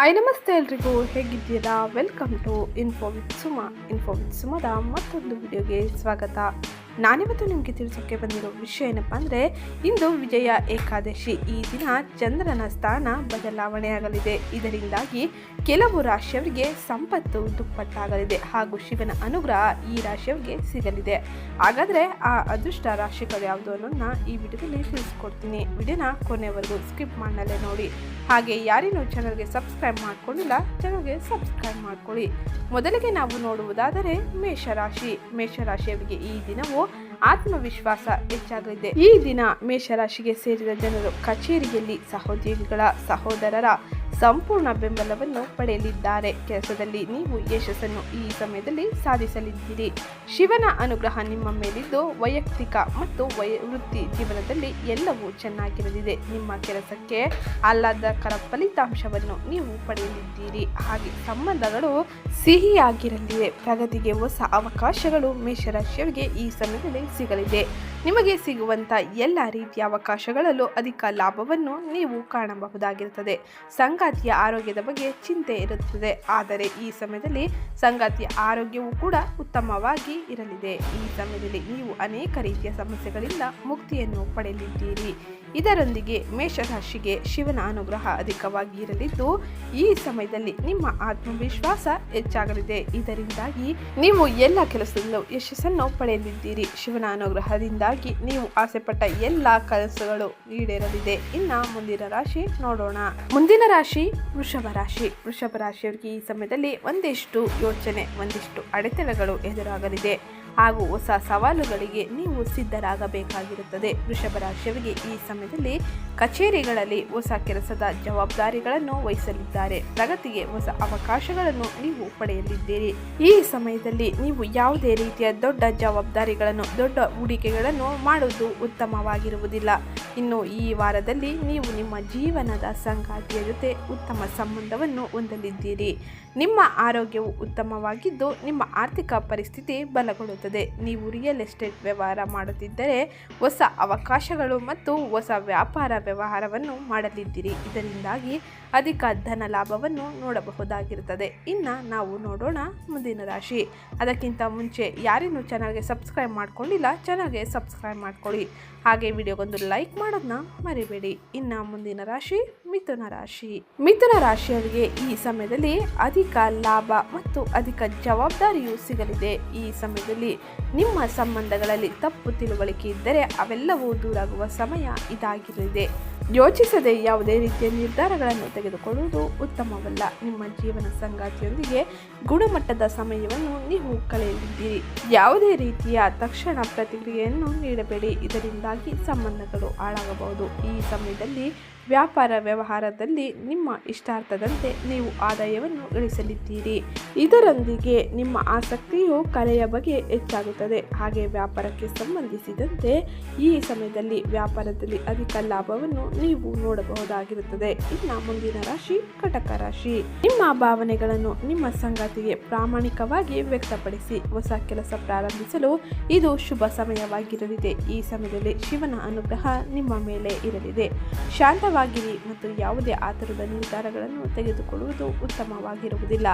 Hi ನಮಸ್ತೆ ಎಲ್ರಿಗೂ, ಹೇಗಿದ್ದೀರಾ? Welcome to info with Suma info with ಸುಮದ ಮತ್ತೊಂದು ವಿಡಿಯೋಗೆ ಸ್ವಾಗತ. ನಾನಿವತ್ತು ನಿಮಗೆ ತಿಳಿಸೋಕ್ಕೆ ಬಂದಿರೋ ವಿಷಯ ಏನಪ್ಪ ಅಂದರೆ, ಇಂದು ವಿಜಯ ಏಕಾದಶಿ. ಈ ದಿನ ಚಂದ್ರನ ಸ್ಥಾನ ಬದಲಾವಣೆಯಾಗಲಿದೆ. ಇದರಿಂದಾಗಿ ಕೆಲವು ರಾಶಿಯವರಿಗೆ ಸಂಪತ್ತು ದುಪ್ಪಟ್ಟಾಗಲಿದೆ ಹಾಗೂ ಶಿವನ ಅನುಗ್ರಹ ಈ ರಾಶಿಯವರಿಗೆ ಸಿಗಲಿದೆ. ಹಾಗಾದರೆ ಆ ಅದೃಷ್ಟ ರಾಶಿಗಳು ಯಾವುದು ಅನ್ನೋದನ್ನ ಈ ವಿಡಿಯೋದಲ್ಲಿ ತಿಳಿಸ್ಕೊಡ್ತೀನಿ. ವಿಡಿಯೋನ ಕೊನೆವರೆಗೂ ಸ್ಕಿಪ್ ಮಾಡಲೇ ನೋಡಿ. ಹಾಗೆ ಯಾರೇನು ಚಾನಲ್ಗೆ ಸಬ್ಸ್ಕ್ರೈಬ್ ಮಾಡ್ಕೊಂಡಿಲ್ಲ ಚಾನಲ್ಗೆ ಸಬ್ಸ್ಕ್ರೈಬ್ ಮಾಡ್ಕೊಳ್ಳಿ. ಮೊದಲಿಗೆ ನಾವು ನೋಡುವುದಾದರೆ ಮೇಷರಾಶಿ. ಮೇಷರಾಶಿಯವರಿಗೆ ಈ ದಿನವು ಆತ್ಮವಿಶ್ವಾಸ ಹೆಚ್ಚಾಗಲಿದೆ. ಈ ದಿನ ಮೇಷರಾಶಿಗೆ ಸೇರಿದ ಜನರು ಕಚೇರಿಯಲ್ಲಿ ಸಹೋದ್ಯೋಗಿಗಳ ಸಹೋದರರ ಸಂಪೂರ್ಣ ಬೆಂಬಲವನ್ನು ಪಡೆಯಲಿದ್ದಾರೆ. ಕೆಲಸದಲ್ಲಿ ನೀವು ಯಶಸ್ಸನ್ನು ಈ ಸಮಯದಲ್ಲಿ ಸಾಧಿಸಲಿದ್ದೀರಿ. ಶಿವನ ಅನುಗ್ರಹ ನಿಮ್ಮ ಮೇಲಿದ್ದು ವೈಯಕ್ತಿಕ ಮತ್ತು ವೈ ವೃತ್ತಿ ಜೀವನದಲ್ಲಿ ಎಲ್ಲವೂ ಚೆನ್ನಾಗಿರಲಿದೆ. ನಿಮ್ಮ ಕೆಲಸಕ್ಕೆ ಆಹ್ಲಾದಕರ ಫಲಿತಾಂಶವನ್ನು ನೀವು ಪಡೆಯಲಿದ್ದೀರಿ. ಹಾಗೆ ಸಂಬಂಧಗಳು ಸಿಹಿಯಾಗಿರಲಿವೆ. ಪ್ರಗತಿಗೆ ಹೊಸ ಅವಕಾಶಗಳು ಮೇಷರಾಶಿಯವರಿಗೆ ಈ ಸಮಯದಲ್ಲಿ ಸಿಗಲಿದೆ. ನಿಮಗೆ ಸಿಗುವಂಥ ಎಲ್ಲ ರೀತಿಯ ಅವಕಾಶಗಳಲ್ಲೂ ಅಧಿಕ ಲಾಭವನ್ನು ನೀವು ಕಾಣಬಹುದಾಗಿರುತ್ತದೆ. ಸಂಗಾತಿಯ ಆರೋಗ್ಯದ ಬಗ್ಗೆ ಚಿಂತೆ ಇರುತ್ತದೆ. ಆದರೆ ಈ ಸಮಯದಲ್ಲಿ ಸಂಗಾತಿಯ ಆರೋಗ್ಯವು ಕೂಡ ಉತ್ತಮವಾಗಿ ಇರಲಿದೆ. ಈ ಸಮಯದಲ್ಲಿ ನೀವು ಅನೇಕ ರೀತಿಯ ಸಮಸ್ಯೆಗಳಿಂದ ಮುಕ್ತಿಯನ್ನು ಪಡೆಯಲಿದ್ದೀರಿ. ಇದರೊಂದಿಗೆ ಮೇಷರಾಶಿಗೆ ಶಿವನ ಅನುಗ್ರಹ ಅಧಿಕವಾಗಿ ಇರಲಿದ್ದು, ಈ ಸಮಯದಲ್ಲಿ ನಿಮ್ಮ ಆತ್ಮವಿಶ್ವಾಸ ಹೆಚ್ಚಾಗಲಿದೆ. ಇದರಿಂದಾಗಿ ನೀವು ಎಲ್ಲ ಕೆಲಸದಲ್ಲೂ ಯಶಸ್ಸನ್ನು ಪಡೆಯಲಿದ್ದೀರಿ. ಶಿವನ ಅನುಗ್ರಹದಿಂದಾಗಿ ನೀವು ಆಸೆಪಟ್ಟ ಎಲ್ಲ ಕನಸುಗಳು ಈಡೇರಲಿದೆ. ಇನ್ನ ಮುಂದಿನ ರಾಶಿ ನೋಡೋಣ. ಮುಂದಿನ ರಾಶಿ ವೃಷಭ ರಾಶಿ. ವೃಷಭ ರಾಶಿಯವರಿಗೆ ಈ ಸಮಯದಲ್ಲಿ ಒಂದಿಷ್ಟು ಯೋಚನೆ, ಒಂದಿಷ್ಟು ಅಡೆತಡೆಗಳು ಎದುರಾಗಲಿದೆ. ಹಾಗೂ ಹೊಸ ಸವಾಲುಗಳಿಗೆ ನೀವು ಸಿದ್ಧರಾಗಬೇಕಾಗಿರುತ್ತದೆ. ವೃಷಭ ರಾಶಿಯವರಿಗೆ ಈ ಸಮಯದಲ್ಲಿ ಕಚೇರಿಗಳಲ್ಲಿ ಹೊಸ ಕೆಲಸದ ಜವಾಬ್ದಾರಿಗಳನ್ನು ವಹಿಸಲಿದ್ದಾರೆ. ಪ್ರಗತಿಗೆ ಹೊಸ ಅವಕಾಶಗಳನ್ನು ನೀವು ಪಡೆಯಲಿದ್ದೀರಿ. ಈ ಸಮಯದಲ್ಲಿ ನೀವು ಯಾವುದೇ ರೀತಿಯ ದೊಡ್ಡ ಜವಾಬ್ದಾರಿಗಳನ್ನು, ದೊಡ್ಡ ಹೂಡಿಕೆಗಳನ್ನು ಮಾಡುವುದು ಉತ್ತಮವಾಗಿರುವುದಿಲ್ಲ. ಇನ್ನು ಈ ವಾರದಲ್ಲಿ ನೀವು ನಿಮ್ಮ ಜೀವನದ ಸಂಗಾತಿಯ ಜೊತೆ ಉತ್ತಮ ಸಂಬಂಧವನ್ನು ಹೊಂದಲಿದ್ದೀರಿ. ನಿಮ್ಮ ಆರೋಗ್ಯವು ಉತ್ತಮವಾಗಿದ್ದು, ನಿಮ್ಮ ಆರ್ಥಿಕ ಪರಿಸ್ಥಿತಿ ಬಲಗೊಳ್ಳುತ್ತದೆ. ನೀವು ರಿಯಲ್ ಎಸ್ಟೇಟ್ ವ್ಯವಹಾರ ಮಾಡುತ್ತಿದ್ದರೆ ಹೊಸ ಅವಕಾಶಗಳು ಮತ್ತು ಹೊಸ ವ್ಯಾಪಾರ ವ್ಯವಹಾರವನ್ನು ಮಾಡಲಿದ್ದೀರಿ. ಇದರಿಂದಾಗಿ ಅಧಿಕ ಧನ ಲಾಭವನ್ನು ನೋಡಬಹುದಾಗಿರುತ್ತದೆ. ಇನ್ನು ನಾವು ನೋಡೋಣ ಮುಂದಿನ ರಾಶಿ. ಅದಕ್ಕಿಂತ ಮುಂಚೆ ಯಾರೇನು ಚೆನ್ನಾಗಿ ಸಬ್ಸ್ಕ್ರೈಬ್ ಮಾಡ್ಕೊಂಡಿಲ್ಲ ಚೆನ್ನಾಗೆ ಸಬ್ಸ್ಕ್ರೈಬ್ ಮಾಡ್ಕೊಳ್ಳಿ. ಹಾಗೆ ವಿಡಿಯೋಗೊಂದು ಲೈಕ್ ಮಾಡೋದನ್ನ ಮರಿಬೇಡಿ. ಇನ್ನು ಮುಂದಿನ ರಾಶಿ ಮಿಥುನ ರಾಶಿ. ಮಿಥುನ ರಾಶಿಯವರಿಗೆ ಈ ಸಮಯದಲ್ಲಿ ಅಧಿಕ ಲಾಭ ಮತ್ತು ಅಧಿಕ ಜವಾಬ್ದಾರಿಯು ಸಿಗಲಿದೆ. ಈ ಸಮಯದಲ್ಲಿ ನಿಮ್ಮ ಸಂಬಂಧಗಳಲ್ಲಿ ತಪ್ಪು ತಿಳುವಳಿಕೆ ಇದ್ದರೆ ಅವೆಲ್ಲವೂ ದೂರಾಗುವ ಸಮಯ ಇದಾಗಿರಲಿದೆ. ಯೋಚಿಸದೆ ಯಾವುದೇ ರೀತಿಯ ನಿರ್ಧಾರಗಳನ್ನು ತೆಗೆದುಕೊಳ್ಳುವುದು ಉತ್ತಮವಲ್ಲ. ನಿಮ್ಮ ಜೀವನ ಸಂಗಾತಿಯೊಂದಿಗೆ ಗುಣಮಟ್ಟದ ಸಮಯವನ್ನು ನೀವು ಕಳೆಯಲಿದ್ದೀರಿ. ಯಾವುದೇ ರೀತಿಯ ತಕ್ಷಣ ಪ್ರತಿಕ್ರಿಯೆಯನ್ನು ನೀಡಬೇಡಿ. ಇದರಿಂದಾಗಿ ಸಂಬಂಧಗಳು ಹಾಳಾಗಬಹುದು. ಈ ಸಮಯದಲ್ಲಿ ವ್ಯಾಪಾರ ವ್ಯವಹಾರದಲ್ಲಿ ನಿಮ್ಮ ಇಷ್ಟಾರ್ಥದಂತೆ ನೀವು ಆದಾಯವನ್ನು ಗಳಿಸಲಿದ್ದೀರಿ. ಇದರೊಂದಿಗೆ ನಿಮ್ಮ ಆಸಕ್ತಿಯು ಕಲೆಯ ಬಗ್ಗೆ ಹೆಚ್ಚಾಗುತ್ತದೆ. ಹಾಗೆ ವ್ಯಾಪಾರಕ್ಕೆ ಸಂಬಂಧಿಸಿದಂತೆ ಈ ಸಮಯದಲ್ಲಿ ವ್ಯಾಪಾರದಲ್ಲಿ ಅಧಿಕ ಲಾಭವನ್ನು ನೀವು ನೋಡಬಹುದಾಗಿರುತ್ತದೆ. ಇನ್ನು ಮುಂದಿನ ರಾಶಿ ಕಟಕ ರಾಶಿ. ನಿಮ್ಮ ಭಾವನೆಗಳನ್ನು ನಿಮ್ಮ ಸಂಗಾತಿಗೆ ಪ್ರಾಮಾಣಿಕವಾಗಿ ವ್ಯಕ್ತಪಡಿಸಿ ಹೊಸ ಕೆಲಸ ಪ್ರಾರಂಭಿಸಲು ಇದು ಶುಭ ಸಮಯವಾಗಿರಲಿದೆ. ಈ ಸಮಯದಲ್ಲಿ ಶಿವನ ಅನುಗ್ರಹ ನಿಮ್ಮ ಮೇಲೆ ಇರಲಿದೆ. ಶಾಂತವಾಗಿರಿ ಮತ್ತು ಯಾವುದೇ ಆತರದ ನಿರ್ಧಾರಗಳನ್ನು ತೆಗೆದುಕೊಳ್ಳುವುದು ಉತ್ತಮವಾಗಿರುವುದಿಲ್ಲ.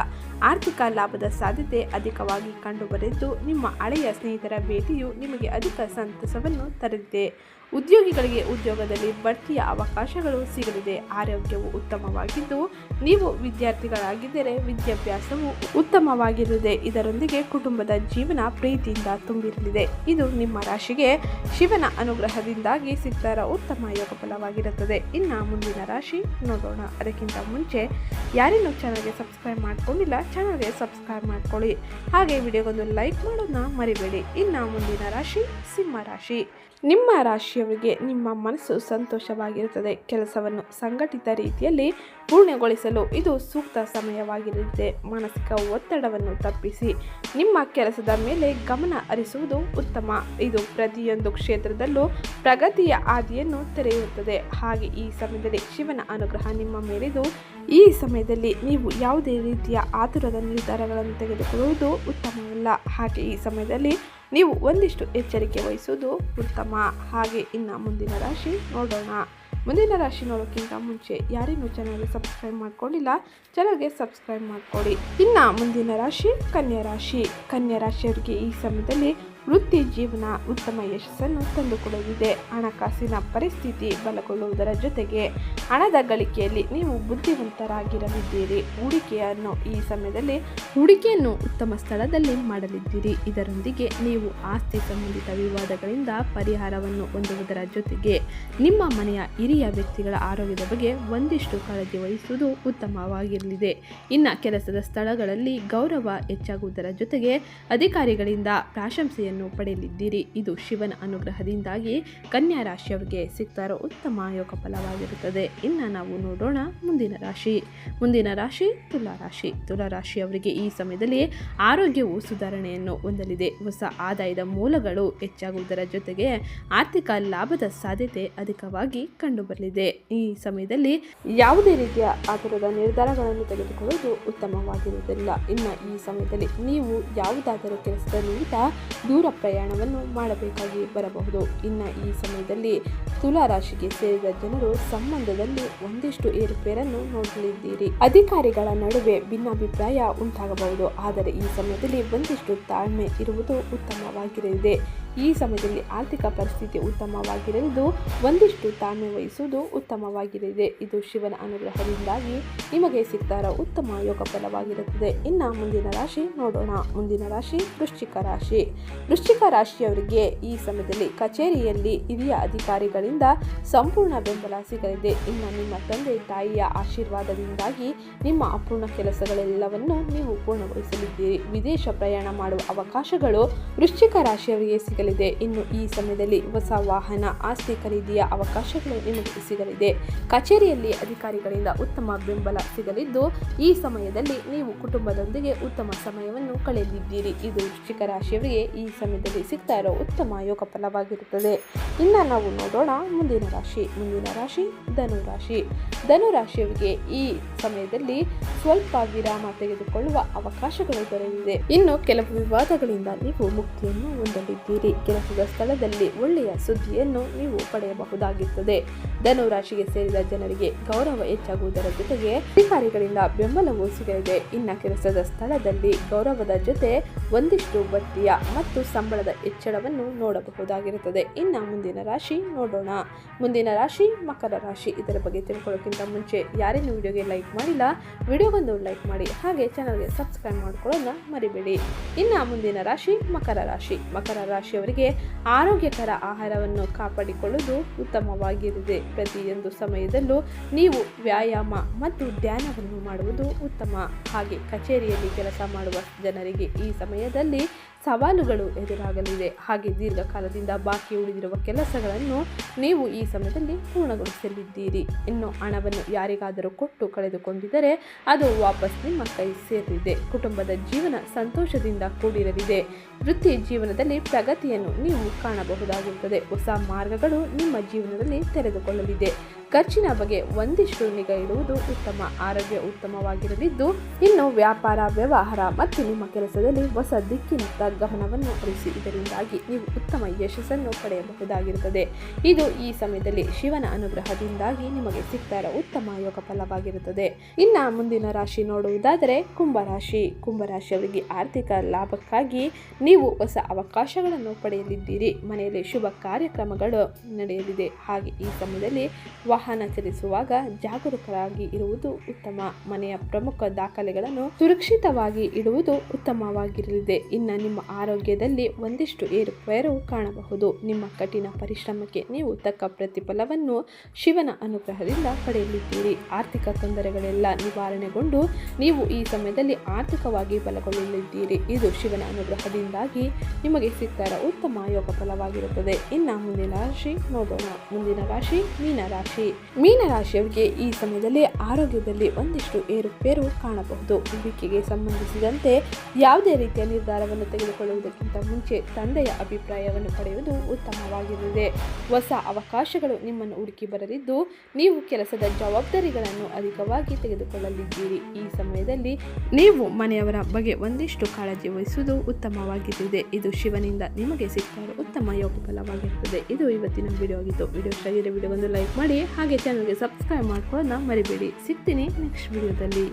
ಆರ್ಥಿಕ ಲಾಭದ ಸಾಧ್ಯತೆ ಅಧಿಕವಾಗಿ ಕಂಡುಬರಿದ್ದು ನಿಮ್ಮ ಹಳೆಯ ಸ್ನೇಹಿತರ ಭೇಟಿಯು ನಿಮಗೆ ಅಧಿಕ ಸಂತಸವನ್ನು ತರಲಿದೆ. ಉದ್ಯೋಗಿಗಳಿಗೆ ಉದ್ಯೋಗದಲ್ಲಿ ಬಡ್ತಿಯ ಅವಕಾಶಗಳು ಸಿಗಲಿದೆ. ಆರೋಗ್ಯವು ಉತ್ತಮವಾಗಿದ್ದು, ನೀವು ವಿದ್ಯಾರ್ಥಿಗಳಾಗಿದ್ದರೆ ವಿದ್ಯಾಭ್ಯಾಸವು ಉತ್ತಮವಾಗಿರಲಿದೆ ಇದರೊಂದಿಗೆ ಕುಟುಂಬದ ಜೀವನ ಪ್ರೀತಿಯಿಂದ ತುಂಬಿರಲಿದೆ. ಇದು ನಿಮ್ಮ ರಾಶಿಗೆ ಶಿವನ ಅನುಗ್ರಹದಿಂದಾಗಿ ಸಿದ್ಧರ ಉತ್ತಮ ಯೋಗ ಫಲವಾಗಿರುತ್ತದೆ. ಇನ್ನು ಮುಂದಿನ ರಾಶಿ ನೋಡೋಣ. ಅದಕ್ಕಿಂತ ಮುಂಚೆ ಯಾರೇನು ಚಾನಲ್ಗೆ ಸಬ್ಸ್ಕ್ರೈಬ್ ಮಾಡ್ಕೊಂಡಿಲ್ಲ, ಚಾನಲ್ಗೆ ಸಬ್ಸ್ಕ್ರೈಬ್ ಮಾಡ್ಕೊಳ್ಳಿ. ಹಾಗೆ ವಿಡಿಯೋಗೊಂದು ಲೈಕ್ ಮಾಡೋದನ್ನ ಮರಿಬೇಡಿ. ಇನ್ನು ಮುಂದಿನ ರಾಶಿ, ಸಿಂಹ ರಾಶಿ. ನಿಮ್ಮ ರಾಶಿಯವರಿಗೆ ನಿಮ್ಮ ಮನಸ್ಸು ಸಂತೋಷವಾಗಿರುತ್ತದೆ. ಕೆಲಸವನ್ನು ಸಂಘಟಿತ ರೀತಿಯಲ್ಲಿ ಪೂರ್ಣಗೊಳಿಸಲು ಇದು ಸೂಕ್ತ ಸಮಯವಾಗಿರಲಿದೆ. ಮಾನಸಿಕ ಒತ್ತಡವನ್ನು ತಪ್ಪಿಸಿ ನಿಮ್ಮ ಕೆಲಸದ ಮೇಲೆ ಗಮನ ಹರಿಸುವುದು ಉತ್ತಮ. ಇದು ಪ್ರತಿಯೊಂದು ಕ್ಷೇತ್ರದಲ್ಲೂ ಪ್ರಗತಿಯ ಹಾದಿಯನ್ನು ತೆರೆಯುತ್ತದೆ. ಹಾಗೆ ಈ ಸಮಯದಲ್ಲಿ ಶಿವನ ಅನುಗ್ರಹ ನಿಮ್ಮ ಮೇಲಿದು ಈ ಸಮಯದಲ್ಲಿ ನೀವು ಯಾವುದೇ ರೀತಿಯ ಆತುರದ ನಿರ್ಧಾರಗಳನ್ನು ತೆಗೆದುಕೊಳ್ಳುವುದು ಉತ್ತಮವಲ್ಲ. ಹಾಗೆ ಈ ಸಮಯದಲ್ಲಿ ನೀವು ಒಂದಿಷ್ಟು ಎಚ್ಚರಿಕೆ ವಹಿಸುವುದು ಉತ್ತಮ. ಹಾಗೆ ಇನ್ನು ಮುಂದಿನ ರಾಶಿ ನೋಡೋಣ. ಮುಂದಿನ ರಾಶಿ ನೋಡೋಕ್ಕಿಂತ ಮುಂಚೆ ಯಾರಿಗೂ ಚಾನಲ್ಗೆ ಸಬ್ಸ್ಕ್ರೈಬ್ ಮಾಡ್ಕೊಂಡಿಲ್ಲ ಚಾನಲ್ಗೆ ಸಬ್ಸ್ಕ್ರೈಬ್ ಮಾಡ್ಕೊಳ್ಳಿ ಇನ್ನು ಮುಂದಿನ ರಾಶಿ ಕನ್ಯಾ ರಾಶಿ. ಕನ್ಯಾ ರಾಶಿಯವರಿಗೆ ಈ ಸಮಯದಲ್ಲಿ ವೃತ್ತಿ ಜೀವನ ಉತ್ತಮ ಯಶಸ್ಸನ್ನು ತಂದುಕೊಡಲಿದೆ. ಹಣಕಾಸಿನ ಪರಿಸ್ಥಿತಿ ಬಲಗೊಳ್ಳುವುದರ ಜೊತೆಗೆ ಹಣದ ಗಳಿಕೆಯಲ್ಲಿ ನೀವು ಬುದ್ಧಿವಂತರಾಗಿರಲಿದ್ದೀರಿ. ಹೂಡಿಕೆಯನ್ನು ಈ ಸಮಯದಲ್ಲಿ ಹೂಡಿಕೆಯನ್ನು ಉತ್ತಮ ಸ್ಥಳದಲ್ಲಿ ಮಾಡಲಿದ್ದೀರಿ. ಇದರೊಂದಿಗೆ ನೀವು ಆಸ್ತಿ ಸಂಬಂಧಿತ ವಿವಾದಗಳಿಂದ ಪರಿಹಾರವನ್ನು ಹೊಂದುವುದರ ಜೊತೆಗೆ ನಿಮ್ಮ ಮನೆಯ ಹಿರಿಯ ವ್ಯಕ್ತಿಗಳ ಆರೋಗ್ಯದ ಬಗ್ಗೆ ಒಂದಿಷ್ಟು ಕಾಳಜಿ ವಹಿಸುವುದು ಉತ್ತಮವಾಗಿರಲಿದೆ. ಇನ್ನು ಕೆಲಸದ ಸ್ಥಳಗಳಲ್ಲಿ ಗೌರವ ಹೆಚ್ಚಾಗುವುದರ ಜೊತೆಗೆ ಅಧಿಕಾರಿಗಳಿಂದ ಪ್ರಶಂಸೆಯನ್ನು ಪಡೆಯಲಿದ್ದೀರಿ. ಇದು ಶಿವನ ಅನುಗ್ರಹದಿಂದಾಗಿ ಕನ್ಯಾ ರಾಶಿಯವರಿಗೆ ಸಿಗ್ತಾ ಉತ್ತಮ ಯೋಗ ಫಲವಾಗಿರುತ್ತದೆ. ಇನ್ನು ನಾವು ನೋಡೋಣ ಮುಂದಿನ ರಾಶಿ. ಮುಂದಿನ ರಾಶಿ ತುಲಾ ರಾಶಿ. ತುಲಾ ರಾಶಿಯವರಿಗೆ ಈ ಸಮಯದಲ್ಲಿ ಆರೋಗ್ಯವು ಸುಧಾರಣೆಯನ್ನು ಹೊಂದಲಿದೆ. ಹೊಸ ಆದಾಯದ ಮೂಲಗಳು ಹೆಚ್ಚಾಗುವುದರ ಜೊತೆಗೆ ಆರ್ಥಿಕ ಲಾಭದ ಸಾಧ್ಯತೆ ಅಧಿಕವಾಗಿ ಕಂಡುಬರಲಿದೆ. ಈ ಸಮಯದಲ್ಲಿ ಯಾವುದೇ ರೀತಿಯ ಆತುರದ ನಿರ್ಧಾರಗಳನ್ನು ತೆಗೆದುಕೊಳ್ಳುವುದು ಉತ್ತಮವಾಗಿರುವುದಿಲ್ಲ. ಇನ್ನು ಈ ಸಮಯದಲ್ಲಿ ನೀವು ಯಾವುದಾದರೂ ಕೆಲಸದ ನಿಮಿತ್ತ ದೂರ ಪ್ರಯಾಣವನ್ನು ಮಾಡಬೇಕಾಗಿ ಬರಬಹುದು. ಇನ್ನು ಈ ಸಮಯದಲ್ಲಿ ತುಲಾ ರಾಶಿಗೆ ಸೇರಿದ ಜನರು ಸಂಬಂಧದಲ್ಲಿ ಒಂದಿಷ್ಟು ಏರುಪೇರನ್ನು ನೋಡಲಿದ್ದೀರಿ. ಅಧಿಕಾರಿಗಳ ನಡುವೆ ಭಿನ್ನಾಭಿಪ್ರಾಯ ಉಂಟಾಗಬಹುದು. ಆದರೆ ಈ ಸಮಯದಲ್ಲಿ ಒಂದಿಷ್ಟು ತಾಳ್ಮೆ ಇರುವುದು ಉತ್ತಮವಾಗಿರಲಿದೆ. ಈ ಸಮಯದಲ್ಲಿ ಆರ್ಥಿಕ ಪರಿಸ್ಥಿತಿ ಉತ್ತಮವಾಗಿರಲಿದ್ದು, ಒಂದಿಷ್ಟು ತಾಳ್ಮೆ ವಹಿಸುವುದು ಉತ್ತಮವಾಗಿರಲಿದೆ. ಇದು ಶಿವನ ಅನುಗ್ರಹದಿಂದಾಗಿ ನಿಮಗೆ ಸಿಗ್ತಾರ ಉತ್ತಮ ಯೋಗ ಫಲವಾಗಿರುತ್ತದೆ. ಇನ್ನು ಮುಂದಿನ ರಾಶಿ ನೋಡೋಣ. ಮುಂದಿನ ರಾಶಿ ವೃಶ್ಚಿಕ ರಾಶಿ. ವೃಶ್ಚಿಕ ರಾಶಿಯವರಿಗೆ ಈ ಸಮಯದಲ್ಲಿ ಕಚೇರಿಯಲ್ಲಿ ಹಿರಿಯ ಅಧಿಕಾರಿಗಳಿಂದ ಸಂಪೂರ್ಣ ಬೆಂಬಲ ಸಿಗಲಿದೆ. ಇನ್ನು ನಿಮ್ಮ ತಂದೆ, ತಾಯಿಯ ಆಶೀರ್ವಾದದಿಂದಾಗಿ ನಿಮ್ಮ ಅಪೂರ್ಣ ಕೆಲಸಗಳೆಲ್ಲವನ್ನು ನೀವು ಪೂರ್ಣಗೊಳಿಸಲಿದ್ದೀರಿ. ವಿದೇಶ ಪ್ರಯಾಣ ಮಾಡುವ ಅವಕಾಶಗಳು ವೃಶ್ಚಿಕ ರಾಶಿಯವರಿಗೆ ಸಿಗಲಿದೆ. ಇನ್ನು ಈ ಸಮಯದಲ್ಲಿ ಹೊಸ ವಾಹನ ಆಸ್ತಿ ಖರೀದಿಯ ಅವಕಾಶಗಳು ನಿಮಗೆ ಸಿಗಲಿದೆ. ಕಚೇರಿಯಲ್ಲಿ ಅಧಿಕಾರಿಗಳಿಂದ ಉತ್ತಮ ಬೆಂಬಲ ಸಿಗಲಿದ್ದು, ಈ ಸಮಯದಲ್ಲಿ ನೀವು ಕುಟುಂಬದೊಂದಿಗೆ ಉತ್ತಮ ಸಮಯವನ್ನು ಕಳೆಯಲಿದ್ದೀರಿ ಇದು ವೃಶ್ಚಿಕ ರಾಶಿಯವರಿಗೆ ಈ ಸಮಯದಲ್ಲಿ ಸಿಗ್ತಾ ಇರೋ ಉತ್ತಮ ಯೋಗ ಫಲವಾಗಿರುತ್ತದೆ. ಇನ್ನು ನಾವು ನೋಡೋಣ ಮುಂದಿನ ರಾಶಿ. ಮುಂದಿನ ರಾಶಿ ಧನು ರಾಶಿ. ಧನು ರಾಶಿಯವರಿಗೆ ಈ ಸಮಯದಲ್ಲಿ ಸ್ವಲ್ಪ ವಿರಾಮ ತೆಗೆದುಕೊಳ್ಳುವ ಅವಕಾಶಗಳು ದೊರೆಯಲಿದೆ. ಇನ್ನು ಕೆಲವು ವಿವಾದಗಳಿಂದ ನೀವು ಮುಕ್ತಿಯನ್ನು ಹೊಂದಲಿದ್ದೀರಿ. ಕೆಲಸದ ಸ್ಥಳದಲ್ಲಿ ಒಳ್ಳೆಯ ಸುದ್ದಿಯನ್ನು ನೀವು ಪಡೆಯಬಹುದಾಗಿರುತ್ತದೆ. ಧನು ರಾಶಿಗೆ ಸೇರಿದ ಜನರಿಗೆ ಗೌರವ ಹೆಚ್ಚಾಗುವುದರ ಜೊತೆಗೆ ಅಧಿಕಾರಿಗಳಿಂದ ಬೆಂಬಲವೂ ಸಿಗಲಿದೆ. ಇನ್ನ ಕೆಲಸದ ಸ್ಥಳದಲ್ಲಿ ಗೌರವದ ಜೊತೆ ಒಂದಿಷ್ಟು ಬಡ್ತಿಯ ಮತ್ತು ಸಂಬಳದ ಹೆಚ್ಚಳವನ್ನು ನೋಡಬಹುದಾಗಿರುತ್ತದೆ. ಇನ್ನು ಮುಂದಿನ ರಾಶಿ ನೋಡೋಣ. ಮುಂದಿನ ರಾಶಿ ಮಕರ ರಾಶಿ. ಇದರ ಬಗ್ಗೆ ತಿಳ್ಕೊಳ್ಳೋಕ್ಕಿಂತ ಮುಂಚೆ ಯಾರೇನು ವಿಡಿಯೋಗೆ ಲೈಕ್ ಮಾಡಿಲ್ಲ. ವಿಡಿಯೋಗೊಂದು ಲೈಕ್ ಮಾಡಿ. ಹಾಗೆ ಚಾನಲ್ಗೆ ಸಬ್ಸ್ಕ್ರೈಬ್ ಮಾಡ್ಕೊಳ್ಳೋದನ್ನ ಮರಿಬೇಡಿ. ಇನ್ನ ಮುಂದಿನ ರಾಶಿ ಮಕರ ರಾಶಿ. ಮಕರ ರಾಶಿಯವರಿಗೆ ಆರೋಗ್ಯಕರ ಆಹಾರವನ್ನು ಕಾಪಾಡಿಕೊಳ್ಳುವುದು ಉತ್ತಮವಾಗಿರುತ್ತದೆ. ಪ್ರತಿಯೊಂದು ಸಮಯದಲ್ಲೂ ನೀವು ವ್ಯಾಯಾಮ ಮತ್ತು ಧ್ಯಾನವನ್ನು ಮಾಡುವುದು ಉತ್ತಮ. ಹಾಗೆ ಕಚೇರಿಯಲ್ಲಿ ಕೆಲಸ ಮಾಡುವ ಜನರಿಗೆ ಈ ಸಮಯದಲ್ಲಿ ಸವಾಲುಗಳು ಎದುರಾಗಲಿದೆ. ಹಾಗೆ ದೀರ್ಘಕಾಲದಿಂದ ಬಾಕಿ ಉಳಿದಿರುವ ಕೆಲಸಗಳನ್ನು ನೀವು ಈ ಸಮಯದಲ್ಲಿ ಪೂರ್ಣಗೊಳಿಸಲಿದ್ದೀರಿ. ಇನ್ನು ಹಣವನ್ನು ಯಾರಿಗಾದರೂ ಕೊಟ್ಟು ಕಳೆದುಕೊಂಡಿದ್ದರೆ ಅದು ವಾಪಸ್ ನಿಮ್ಮ ಕೈ ಸೇರಿದೆ. ಕುಟುಂಬದ ಜೀವನ ಸಂತೋಷದಿಂದ ಕೂಡಿರಲಿದೆ. ವೃತ್ತಿ ಜೀವನದಲ್ಲಿ ಪ್ರಗತಿಯನ್ನು ನೀವು ಕಾಣಬಹುದಾಗುತ್ತದೆ ಹೊಸ ಮಾರ್ಗಗಳು ನಿಮ್ಮ ಜೀವನದಲ್ಲಿ ತೆರೆದುಕೊಳ್ಳಲಿದೆ. ಖರ್ಚಿನ ಬಗ್ಗೆ ಒಂದಿಷ್ಟು ನಿಗಾ ಇಡುವುದು ಉತ್ತಮ, ಆರೋಗ್ಯ ಉತ್ತಮವಾಗಿರಲಿದ್ದು, ಇನ್ನು ವ್ಯಾಪಾರ, ವ್ಯವಹಾರ ಮತ್ತು ನಿಮ್ಮ ಕೆಲಸದಲ್ಲಿ ಹೊಸ ದಿಕ್ಕಿನತ್ತ ಗಮನವನ್ನು ಹರಿಸಿ. ಇದರಿಂದಾಗಿ ನೀವು ಉತ್ತಮ ಯಶಸ್ಸನ್ನು ಪಡೆಯಬಹುದಾಗಿರುತ್ತದೆ. ಇದು ಈ ಸಮಯದಲ್ಲಿ ಶಿವನ ಅನುಗ್ರಹದಿಂದಾಗಿ ನಿಮಗೆ ಸಿಗ್ತಾ ಉತ್ತಮ ಯೋಗ ಫಲವಾಗಿರುತ್ತದೆ. ಇನ್ನು ಮುಂದಿನ ರಾಶಿ ನೋಡುವುದಾದರೆ ಕುಂಭರಾಶಿ ಕುಂಭರಾಶಿಯವರಿಗೆ ಆರ್ಥಿಕ ಲಾಭಕ್ಕಾಗಿ ನೀವು ಹೊಸ ಅವಕಾಶಗಳನ್ನು ಪಡೆಯಲಿದ್ದೀರಿ. ಮನೆಯಲ್ಲಿ ಶುಭ ಕಾರ್ಯಕ್ರಮಗಳು ನಡೆಯಲಿದೆ. ಹಾಗೆ ಈ ಸಮಯದಲ್ಲಿ ವಾಹನ ಚಲಿಸುವಾಗ ಜಾಗರೂಕರಾಗಿ ಇರುವುದು ಉತ್ತಮ. ಮನೆಯ ಪ್ರಮುಖ ದಾಖಲೆಗಳನ್ನು ಸುರಕ್ಷಿತವಾಗಿ ಇಡುವುದು ಉತ್ತಮವಾಗಿರಲಿದೆ. ಇನ್ನು ನಿಮ್ಮ ಆರೋಗ್ಯದಲ್ಲಿ ಒಂದಿಷ್ಟು ಏರುಪೇರು ಕಾಣಬಹುದು. ನಿಮ್ಮ ಕಠಿಣ ಪರಿಶ್ರಮಕ್ಕೆ ನೀವು ತಕ್ಕ ಪ್ರತಿಫಲವನ್ನು ಶಿವನ ಅನುಗ್ರಹದಿಂದ ಪಡೆಯಲಿದ್ದೀರಿ. ಆರ್ಥಿಕ ತೊಂದರೆಗಳೆಲ್ಲ ನಿವಾರಣೆಗೊಂಡು ನೀವು ಈ ಸಮಯದಲ್ಲಿ ಆರ್ಥಿಕವಾಗಿ ಬಲಗೊಳ್ಳಲಿದ್ದೀರಿ. ಇದು ಶಿವನ ಅನುಗ್ರಹದಿಂದಾಗಿ ನಿಮಗೆ ಸಿಕ್ಕರ ಉತ್ತಮ ಯೋಗ ಫಲವಾಗಿರುತ್ತದೆ ಇನ್ನು ಮುಂದಿನ ರಾಶಿ ನೋಡೋಣ. ಮುಂದಿನ ರಾಶಿ ಮೀನ ರಾಶಿ ಮೀನ ರಾಶಿಯವರಿಗೆ ಈ ಸಮಯದಲ್ಲಿ ಆರೋಗ್ಯದಲ್ಲಿ ಒಂದಿಷ್ಟು ಏರುಪೇರು ಕಾಣಬಹುದು. ಹೂಡಿಕೆಗೆ ಸಂಬಂಧಿಸಿದಂತೆ ಯಾವುದೇ ರೀತಿಯ ನಿರ್ಧಾರವನ್ನು ತೆಗೆದುಕೊಳ್ಳುವುದಕ್ಕಿಂತ ಮುಂಚೆ ತಂದೆಯ ಅಭಿಪ್ರಾಯವನ್ನು ಪಡೆಯುವುದು ಉತ್ತಮವಾಗಿರಲಿದೆ ಹೊಸ ಅವಕಾಶಗಳು ನಿಮ್ಮನ್ನು ಹುಡುಕಿ ಬರಲಿದ್ದು, ನೀವು ಕೆಲಸದ ಜವಾಬ್ದಾರಿಗಳನ್ನು ಅಧಿಕವಾಗಿ ತೆಗೆದುಕೊಳ್ಳಲಿದ್ದೀರಿ. ಈ ಸಮಯದಲ್ಲಿ ನೀವು ಮನೆಯವರ ಬಗ್ಗೆ ಒಂದಿಷ್ಟು ಕಾಳಜಿ ವಹಿಸುವುದು ಉತ್ತಮವಾಗಿರಲಿದೆ ಇದು ಶಿವನಿಂದ ನಿಮಗೆ ಸಿಕ್ಕ ಉತ್ತಮ ಯೋಗ ಫಲವಾಗಿರುತ್ತದೆ ಇದು ಇವತ್ತಿನ ವಿಡಿಯೋ ಆಗಿತ್ತು. ವಿಡಿಯೋ ಆಗಿದೆ ವಿಡಿಯೋ ಒಂದು ಲೈಕ್ ಮಾಡಿ ಹಾಗೆ ಚಾನಲ್ಗೆ ಸಬ್ಸ್ಕ್ರೈಬ್ ಮಾಡ್ಕೊಳ್ಳೋದನ್ನ ಮರಿಬೇಡಿ. ಸಿಗ್ತೀನಿ ನೆಕ್ಸ್ಟ್ ವಿಡಿಯೋದಲ್ಲಿ